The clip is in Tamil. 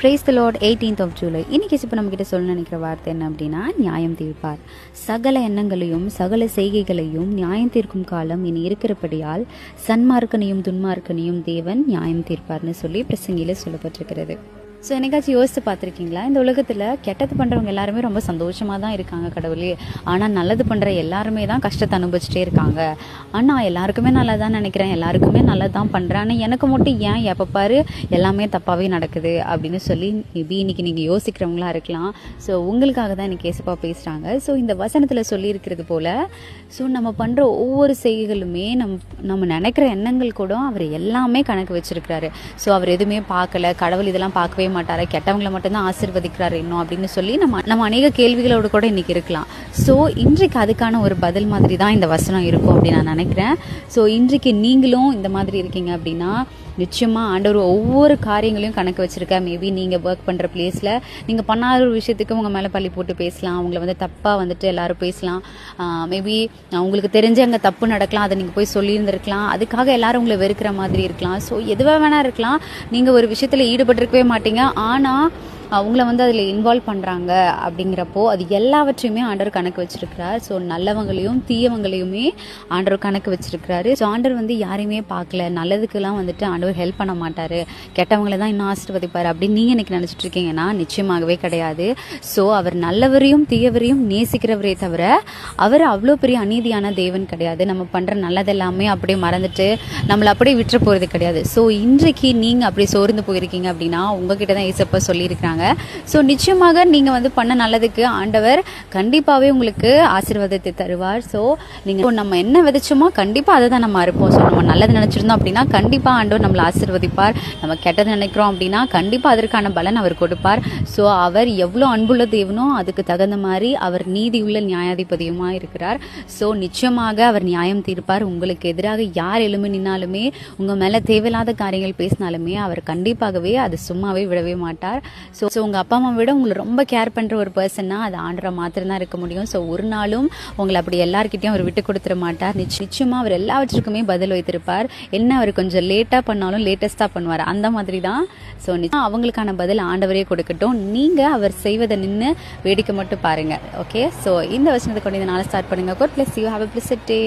Praise the lord eighteenth of July இன்னைக்கு இப்போ நம்ம கிட்ட சொல்ல நினைக்கிற வார்த்தை என்ன அப்படின்னா நியாயம் தீர்ப்பார். சகல எண்ணங்களையும் சகல செய்கைகளையும் நியாயம் தீர்க்கும் காலம் இனி இருக்கிறபடியால் சன்மார்க்கனையும் துன்மார்க்கனையும் தேவன் நியாயம் தீர்ப்பார்னு சொல்லி பிரசங்கியில் சொல்லப்பட்டிருக்கிறது. ஸோ என்னைக்காச்சும் யோசித்து பார்த்துருக்கீங்களா? இந்த உலகத்தில் கெட்டது பண்ணுறவங்க எல்லாருமே ரொம்ப சந்தோஷமாக தான் இருக்காங்க கடவுளே. ஆனால் நல்லது பண்ணுற எல்லாருமே தான் கஷ்டத்தை அனுபவிச்சுட்டே இருக்காங்க. ஆனால் எல்லாருக்குமே நல்லா தான் நினைக்கிறேன். எல்லாருக்குமே நல்லா தான் பண்ணுறேன் ஆனால் எனக்கு மட்டும் ஏன் எப்போ பாரு எல்லாமே தப்பாகவே நடக்குது அப்படின்னு சொல்லி மேபி இன்னைக்கு நீங்கள் யோசிக்கிறவங்களா இருக்கலாம். ஸோ உங்களுக்காக தான் இன்றைக்கி கேசப்பா பேசுகிறாங்க ஸோ இந்த வசனத்தில் சொல்லியிருக்கிறது போல் ஸோ நம்ம பண்ணுற ஒவ்வொரு செய்கைகளுமே நம் நம்ம நினைக்கிற எண்ணங்கள் கூட அவர் எல்லாமே கணக்கு வச்சுருக்கிறாரு. ஸோ அவர் எதுவுமே பார்க்கல. கடவுள் இதெல்லாம் பார்க்கவே மாட்டாரா? கெட்டவங்களை மட்டும்தான் ஆசிர்வதிக்கிறார் இன்னும் அப்படின்னு சொல்லி நம்ம நம்ம அநேக கேள்விகளோடு கூட இன்னைக்கு இருக்கலாம். ஸோ இன்றைக்கு அதுக்கான ஒரு பதில் மாதிரி தான் இந்த வசனம் இருக்கும் அப்படின்னு நான் நினைக்கிறேன். ஸோ இன்றைக்கு நீங்களும் இந்த மாதிரி இருக்கீங்க அப்படின்னா நிச்சயமாக ஆண்டவர் ஒவ்வொரு காரியங்களையும் கணக்கு வச்சுருக்கா. மேபி நீங்கள் ஒர்க் பண்ணுற பிளேஸில் நீங்கள் பண்ணாத ஒரு விஷயத்துக்கு உங்கள் மேலே பள்ளி போட்டு பேசலாம். அவங்கள வந்து தப்பாக வந்துட்டு எல்லாரும் பேசலாம். மேபி உங்களுக்கு தெரிஞ்ச அங்கே தப்பு நடக்கலாம். அதை நீங்கள் போய் சொல்லியிருந்திருக்கலாம். அதுக்காக எல்லாரும் உங்களை வெறுக்கிற மாதிரி இருக்கலாம். ஸோ எதுவாக வேணால் இருக்கலாம். நீங்கள் ஒரு விஷயத்தில் ஈடுபட்டிருக்கவே மாட்டீங்க. ஆனால் அவங்கள வந்து அதில் இன்வால்வ் பண்ணுறாங்க அப்படிங்கிறப்போ அது எல்லாவற்றையுமே ஆண்டவர் கணக்கு வச்சுருக்கிறார். ஸோ நல்லவங்களையும் தீயவங்களையுமே ஆண்டவர் கணக்கு வச்சுருக்கிறாரு. ஸோ ஆண்டவர் வந்து யாரையுமே பார்க்கல. நல்லதுக்கெல்லாம் வந்துட்டு ஆண்டவர் ஹெல்ப் பண்ண மாட்டார். கெட்டவங்களை தான் இன்னும் ஆசீர்வதிப்பார் அப்படின்னு நீங்கள் இன்றைக்கி நினச்சிட்டு இருக்கீங்கன்னா நிச்சயமாகவே கிடையாது. ஸோ அவர் நல்லவரையும் தீயவரையும் நேசிக்கிறவரே தவிர அவர் அவ்வளோ பெரிய அநீதியான தேவன் கிடையாது. நம்ம பண்ணுற நல்லதெல்லாமே அப்படியே மறந்துட்டு நம்மளை அப்படியே விட்டுற போகிறது கிடையாது. ஸோ இன்றைக்கு நீங்கள் அப்படி சோர்ந்து போயிருக்கீங்க அப்படின்னா உங்ககிட்ட தான் ஏசப்பா சொல்லியிருக்கிறாங்க. ஸோ நிச்சயமாக நீங்கள் வந்து பண்ண நல்லதுக்கு ஆண்டவர் கண்டிப்பாகவே உங்களுக்கு ஆசீர்வாதத்தை தருவார். ஸோ நீங்கள் நம்ம என்ன விதைச்சோமோ கண்டிப்பாக அதை தான் நம்ம அறுப்போம். ஸோ நம்ம நல்லது நினச்சிருந்தோம் அப்படின்னா கண்டிப்பாக ஆண்டவர் நம்மளை ஆசீர்வதிப்பார். நம்ம கெட்டது நினைக்கிறோம் அப்படின்னா கண்டிப்பாக அதற்கான பலன் அவர் கொடுப்பார். ஸோ அவர் எவ்வளோ அன்புள்ள தேவனோ அதுக்கு தகுந்த மாதிரி அவர் நீதியுள்ள நியாயாதிபதியுமாக இருக்கிறார். ஸோ நிச்சயமாக அவர் நியாயம் தீர்ப்பார். உங்களுக்கு எதிராக யார் எழும்பி நின்னாலுமே உங்கள் மேலே தேவையில்லாத காரியங்கள் பேசினாலுமே அவர் கண்டிப்பாகவே அது சும்மாவே விடவே மாட்டார். ஸோ ஸோ உங்கள் அப்பா அம்மா விட உங்களை ரொம்ப கேர் பண்ணுற ஒரு பர்சன்னா அது ஆண்டரை மாத்திரம் தான் இருக்க முடியும். ஸோ ஒரு நாளும் உங்களை அப்படி எல்லாருக்கிட்டையும் அவர் விட்டு கொடுத்துட மாட்டார். நிச்சயமாக அவர் எல்லாவற்றுக்குமே பதில் வைத்திருப்பார். என்ன அவர் கொஞ்சம் லேட்டாக பண்ணாலும் லேட்டஸ்ட்டாக பண்ணுவார். அந்த மாதிரி தான் ஸோ நிச்சயம் அவங்களுக்கான பதில் ஆண்டவரே கொடுக்கட்டும். நீங்கள் அவர் செய்வதை நின்று வேடிக்கை மட்டும் பாருங்க. ஓகே ஸோ இந்த வசனத்தை கொண்டு இந்த நாளை ஸ்டார்ட் பண்ணுங்க. God bless you have a bless day